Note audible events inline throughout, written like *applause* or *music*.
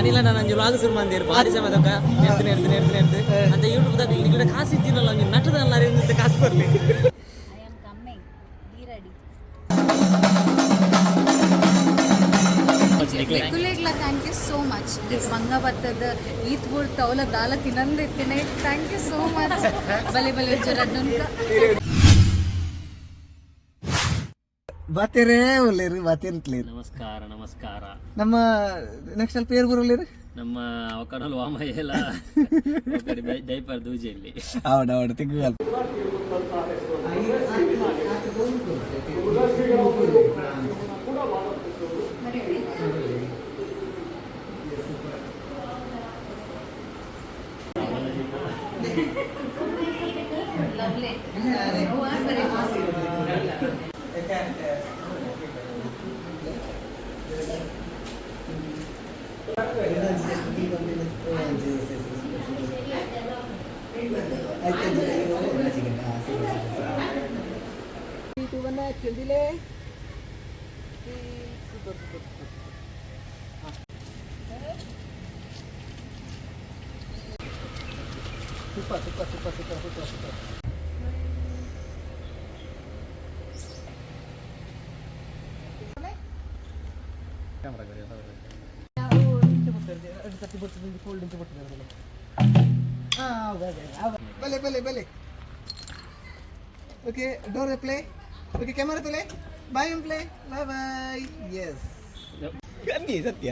ಅನಿಲ ನಾನು ಒಂಜಿ ವ್ಲಾಗ್ ಶುರು ಮಂದಿರು ಭಾರಿ ಸಮಯದಕ್ಕ ನೆಡ್ದು ನೆಡ್ದು ನೆಡ್ದು ನೆಡ್ದು. ಅಂತ ಯೂಟ್ಯೂಬ್ದಾಗ ಇಲ್ಲಿ ಕಾಸು ಇದ್ದೀನಲ್ಲ ಒಂಜಿ ನಟದಲ್ಲ ಅಂತ ಕಾಸು ಬರಲಿ ಥ್ಯಾಂಕ್ ಯು ಸೋ ಮಚ್ ಮಂಗ ಬತ್ತದ ಈತ್ ಬುಡ್ ತೌಲ ದಾಲ ತಿನ್ನಂದು ಥ್ಯಾಂಕ್ ಯು ಸೋ ಮಚ್ ಬಲೆ ಬಲೆ ಜರಡ್ನುನ್ಕ ಬಾತೇರೇ ಒಲ್ಲೇರು ಬಾತೇರಿತ್ಲೇರು ನಮಸ್ಕಾರ ನಮಸ್ಕಾರ. ನಮ್ಮ ನೆಕ್ಸ್ಟ್ ಪೇರು ಬರೋಲ್ಲೇರು ನಮ್ಮ ಅವಕಡಲು ವಾಮಯ್ಯಲ *laughs* ಡೈಪರ್ ದೂಜೆಯಲ್ಲಿ ಹೌದು ಹೌದು ತೆಗ್ಗು तू बना खेल दिले तुपा तुपा तुपा तुपा तुपा तुपा ക്യാമറ കയറി ഫോൾഡിന്റെ പൊട്ടി ಬಲೆ ಬಲೆ ಬಲೆ okay door play okay camera play boy play boy boy yes ಅನ್ನಿ ಸತ್ಯ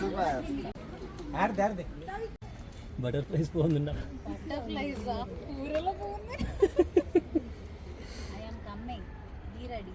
ಸೂಪರ್ ಆರ್ದೆ ಆರ್ದೆ ಬಟರ್ಫ್ಲೈಸ್ പോകുന്നുണ്ട ಬಟರ್ಫ್ಲೈಸ್ ಊರೆಲ್ಲ പോകുന്നു I am coming. Be ready.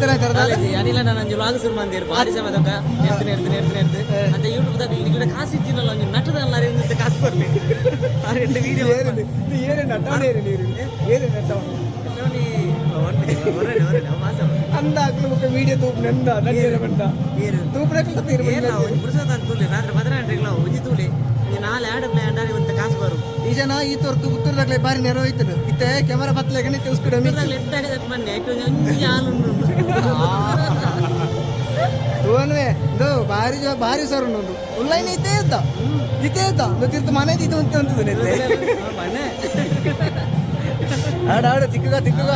ಥರ ಕರೆದಾಗ ಏನಿಲ್ಲ ನಾನು ಅಂಜು ಲಾಗ್ ಶುರು ಮಂದಿರು ಭಾರಿ ಸಮ ಅದಕ್ಕೆ ಎಡ್ತೀನಿ ಎಡ್ತೀನಿ ಎಡ್ತೀನಿ ಎಡ್ದು ಅಂತ ಯೂಟ್ಯೂಬ್ದಾಗ ಇಲ್ಲಿ ಕಡೆ ಕಾಸು ಇದ್ದಿಲ್ಲ ಅಂಜು ನಟದ ಅಲ್ಲ ಇರುತ್ತೆ ಕಾಸು ಬರಲಿ ಆ ರೆಂಡು ವೀಡಿಯೋ ಏರಿದೆ ಇದು ಏನೇ ನಟವನ್ ಏರಿ ನೀರು ಏನೇ ನಟವನ್ அந்த ஆக்கில் ஒரு வீடியோ தூப்பு நின்றா நடிகர் பண்ணா தூப்புறக்கில் தீர்மானம் புருஷா தான் தூள் நான் பதினெண்டு கிலோ உஞ்சி தூள் நீ நாலு ಈಜನ ಈ ತೋರ್ತು ಉತ್ತರದಾಗ್ಲೆ ಬಾರಿ ನೆರವು ಹೋಯ್ತದ ಇತ್ತೆ ಕ್ಯಾಮರಾ ಬತ್ತಲೆ ಗಣಿ ಹಾಲು ತೋನ್ವೆ ಇದು ಬಾರಿ ಜೋ ಬಾರಿ ಸರ್ ಒಂದು. ಉಲ್ಲೈನ್ ಇದ್ದೇ ಇದ್ದ. ಇದ್ದೇ ಇದ್ದ. ಗೊತ್ತಿರ್ತು ಮನೆ ಇದು ಅಂತ ಅಂತದ ಮನೆ ಆಡ ಆಡ ತಿಕ್ಕಗ ತಿಕ್ಕಗ.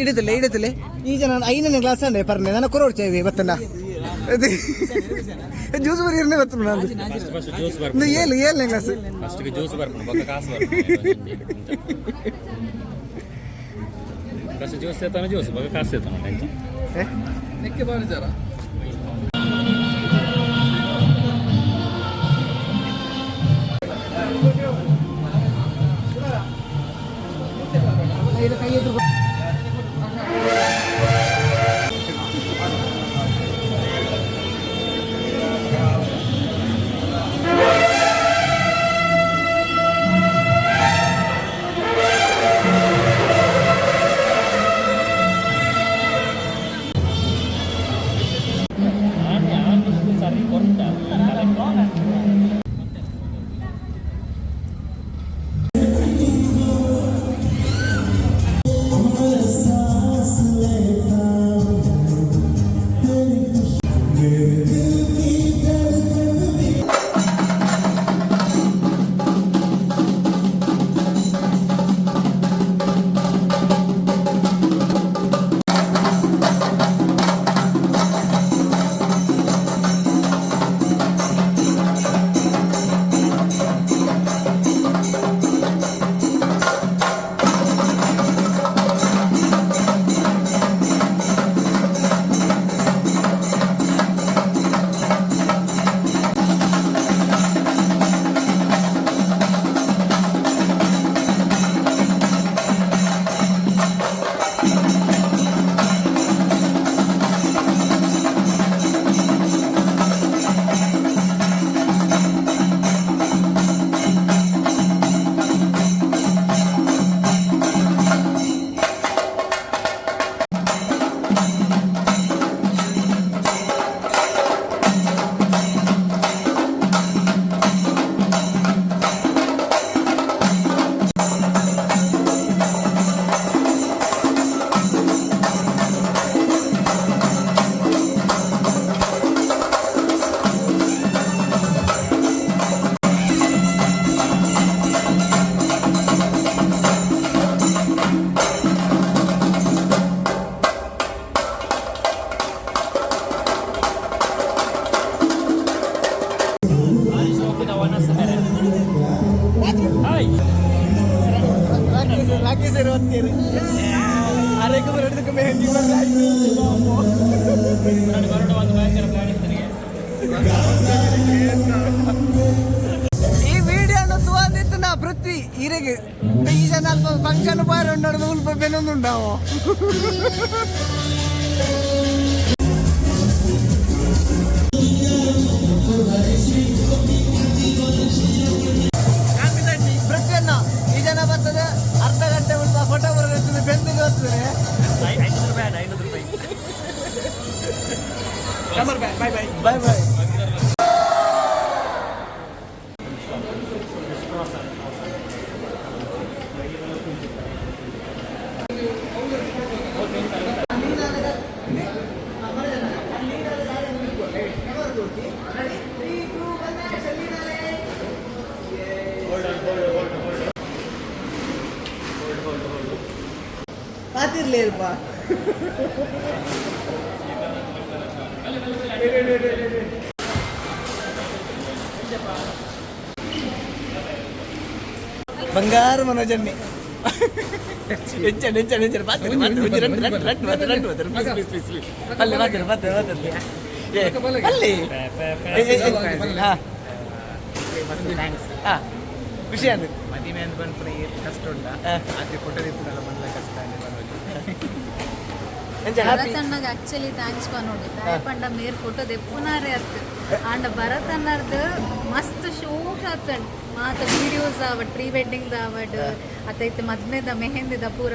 ಅಂದ್ರೆ ಇಡತಿಲ್ಲ ಇಡತಿಲ್ಲ ಈ ಜನ ಐದನೇ ಕ್ಲಾಸ್ ಅಂಡೆ ಪರ್ನೆ ನನ್ನ ಕೊರೋಡ್ ಚೇವಿ ಬತ್ತನ ಜ್ಯೂಸ್ ಬರೀ ಇರ್ನೇ ಬತ್ತು ನಾನು ಫಸ್ಟ್ ಜ್ಯೂಸ್ ಬರ್ಬೇಕು ಇದು ಏಳು ಏಳನೇ ಕ್ಲಾಸ್ ಫಸ್ಟ್ಗೆ ಜ್ಯೂಸ್ ಬರ್ಬೇಕು ಬೊಕ್ಕ ಕಾಸು ಬರ್ಬೇಕು ಫಸ್ಟ್ ಜ್ಯೂಸ್ ತೇತಾನೆ ಜ್ಯೂಸ್ ಬೊಕ್ಕ ಕಾಸು ತೇತಾನೆ ಟೆನ್ಷನ್ ಸರಿ ഈ വീഡിയോ തോന്നിട്ടുണ്ട് പൃഥ്വി ഇരക്ക് ഈ ചെന്നാൽ ഫംഗ്ഷൻ പോയാലുണ്ടോ? നൂൽപ്പനൊന്നും ഉണ്ടാവോ? ಗೊತ್ತಿರ್ಲಿಲ್ವಾ ಬಂಗಾರ ಹಾ ಖುಷಿ ಆಗುತ್ತೆ ಡಿಮ್ಯಾಂಡ್ ಬಂದ ಏನು ಕಷ್ಟ ಉಂಟ? ಅದೇ ಫೋಟೋ ಇಪ್ಪುಡಲ್ಲ ಬಂದ ಕಷ್ಟ ಭರತಣ್ಣಗೆ ಆಕ್ಚುಲಿ ಥ್ಯಾಂಕ್ಸ್ ಪಾ ನೋಡಿ. ಪಂಡ ಮೇರ್ ಫೋಟೋ ದೆಪ್ಪುನಾರೆ ಅತ್ತ. ಆಂಡ ಭರತಣ್ಣರ್ದ ಮಸ್ತ್ ಶೋಕ್ ಆತಂಡ್ ಮಾತ ವಿಡಿಯೋಸ್ ಆವಡ್ ಪ್ರೀ ವೆಡ್ಡಿಂಗ್ ಆವಡ್ ಅತೈತೆ ಮದ್ಮೆದ ಮೆಹೆಂದಿದ ಪೂರ.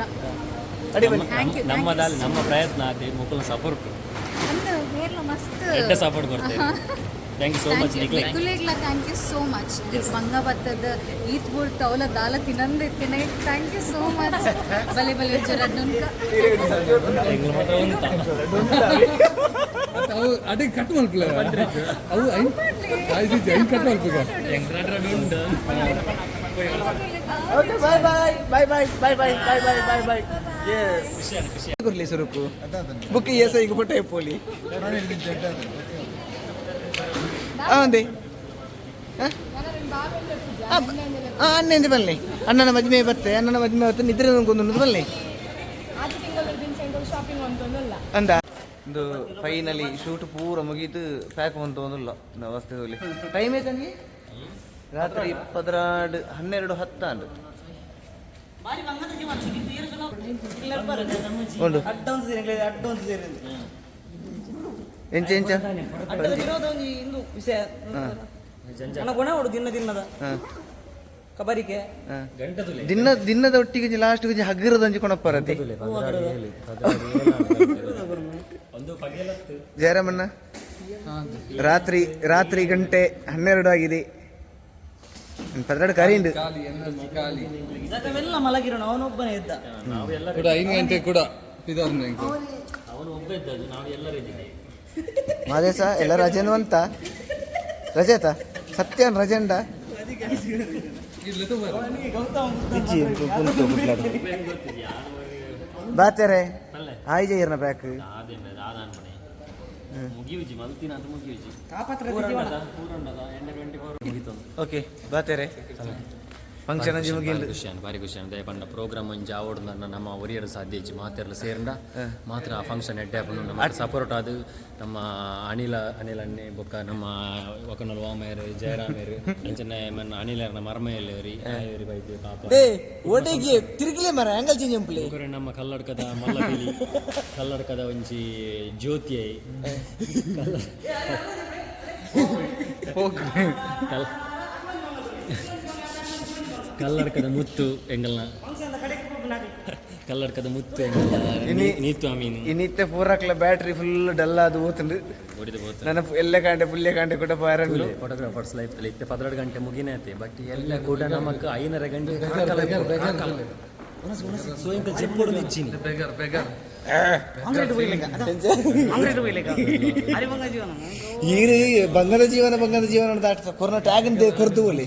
ನಮ್ಮ ನಮ್ಮ ಪ್ರಯತ್ನ ಅದೇ ಸಪೋರ್ಟ್ ಅಂದ್ರೆ ಮಸ್ತ್ support thank you so much ನಿಖುಲೇಗ್ಲ thank you so much ಬಂಗ ಬತ್ತದ ಈತ್ ಬುಡ್ ತೌಲ ದಾಲ ತಿನ್ನಂದ್ ಇತ್ತಿನ ಥ್ಯಾಂಕ್ ಯು ಸೋ ಮಚ್ ಬಲೆ ಬಲೆ ಅವು ಕಟ್ ಮಾಡ್ಕಲ ಅವು ಐದು ಕಟ್ ಮಾಡ್ಬೇಕ. Okay bye bye bye bye bye bye bye bye ಬಾಯ್ ಸುರುಕು ಬುಕ್ ಎಸ್ ಈಗ ಪುಟ್ಟ ಪೋಲಿ ಅಂದೆ. ಅನ್ನೆಂದು ಬನ್ನಿ. ಅಣ್ಣನ ಮದುವೆ ಬತ್ತೆ ಅಣ್ಣನ ಮದುವೆ ಬರ್ತೆ ನಿದ್ರೆ ನನಗೊಂದು ಬನ್ನಿ. ಅಂದ. ಒಂದು ಫೈನಲಿ ಶೂಟ್ ಪೂರ ಮುಗೀತು ಪ್ಯಾಕ್ ಬಂತು ಒಂದಿಲ್ಲ ಅವಸ್ಥೆಯಲ್ಲಿ ಟೈಮ್ ಐತಂಗಿ ರಾತ್ರಿ ಇಪ್ಪತ್ತೆರಡು ಹನ್ನೆರಡು ಹತ್ತ ಅಂದು ಎಂಚ ಎಂಚ? ಒಂದು ಇಂದು ವಿಷಯ. ನನ್ನ ಗುಣ ಹೊಡು ದಿನ ದಿನದ. ಹಾ, ಕಬರಿಕೆ. ದಿನ ದಿನದ ಒಟ್ಟಿಗೆ ಲಾಸ್ಟ್ಗೆ ಹಗ್ಗರದ ಕೊಣಪ್ಪರತಿ. ಜಯರಾಮಣ್ಣ ರಾತ್ರಿ ರಾತ್ರಿ ಗಂಟೆ ಹನ್ನೆರಡು ಆಗಿದೆ. ಪದ್ರಾಡು ಇದಕ್ಕೆಲ್ಲ ಮಲಗಿರೋಣ ಅವನೊಬ್ಬನೇ ಇದ್ದ. ಕೂಡ ಐದು ಗಂಟೆ ಕೂಡ. ಇದಾದ ಅವನು ಒಬ್ಬ ಇದ್ದದ್ದು ನಾವು ಎಲ್ಲರೂ ಇದ್ದೀವಿ. ಮಾದೇ ಸಹ ಎಲ್ಲ ರಜೆನು ಅಂತ. ರಜೆತ ಸತ್ಯ ರಜೆಂಡ. ಬಾತ್ಯಾರೆ ಹಾಯ್ ಜೈರ್ನ ಬ್ಯಾಕ್ ಓಕೆ ಬಾತ್ಯಾರೆ ಫಂಕ್ಷನ್ ಮುಗಿಂದು ಭಾರಿ ಖುಷಿ ಭಾರಿ ಖುಷಿ. ದಯ ಪಂಡ ಪ್ರೋಗ್ರಾಮ್ ಒಂಜಿ ಆವಡ್ ನಮ್ಮ ಒರಿಯರ್ ಸಾಧ್ಯ ಇಜ್ಜಿ ಮಾತೆರ್ಲ ಸೇರ್ಂಡ ಮಾತ್ರ ಆ ಫಂಕ್ಷನ್ ಎಡ್ಡೆ ಆಪುಂಡು ನಮ್ಮ ಸಪೋರ್ಟ್ ಆದು ನಮ್ಮ ಅನಿಲ ಅನಿಲ ಅನ್ನೆ ಬೊಕ್ಕ ನಮ್ಮ ಒಕನಲ್ ವಾಮೇರ್ ಜಯರಾಮೇರ್ *laughs* ಅಂಚನೆ ಅನಿಲರ್ನ ಮರ್ಮಯಲ್ಲೇರಿ ಆಯರಿ ಬೈದು ಪಾಪ. ಓಟೆಗೆ ತಿರುಗಿಲೆ ಮರ ಆಂಗಲ್ ಚೇಂಜ್ ಮುಗುರೆ ನಮ್ಮ ಕಲ್ಲಡ್ಕದ *laughs* ಮಲ್ಲಗಿಲಿ ಕಲ್ಲಡ್ಕದ ಒಂಜಿ ಜ್ಯೋತಿ ಕಲ್ ಕಲ್ಲಡ್ಕದ ಮುತ್ತು ಎಂಗಲ್ನ. ಕಲ್ಲಡ್ಕದ ಮುತ್ತು ಎಂಗಲ್ನ. ಇನಿ- ನೀತು ಅಮೀನು. ಇನ್ನಿತ್ತೆ ಪೂರಕ್ಲ ಬ್ಯಾಟ್ರಿ ಫುಲ್ ಡಲ್ ಅದು ಓತುಂಡು ಎಲ್ಲೆ ಬೋತು ನನ್ನ ಎಲ್ಲ ಕಾಂಡೆ ಪುಲ್ಯ ಕಾಂಡೆ ಕೂಡ ಪಾರಂಡು ಫೋಟೋಗ್ರಾಫರ್ಸ್ ಲೈಫ್ ಅಲ್ಲಿ ಇತ್ತೆ. ಗಂಟೆ ಮುಗಿನೇತೆ ಬಟ್ ಎಲ್ಲ ಕೂಡ ನಮಕ್ ಐನರ ಗಂಟೆ ನಿಚ್ಚಿನಿ ಬೆಗರ್ ಬೆಗರ್ ಬಂಗದ ಜೀವನ ಬಂಗದ ಜೀವನ ಅಂತ ಕೊರೋನಾ ಟ್ಯಾಗ್ ಕರ್ದು ಒಲಿ.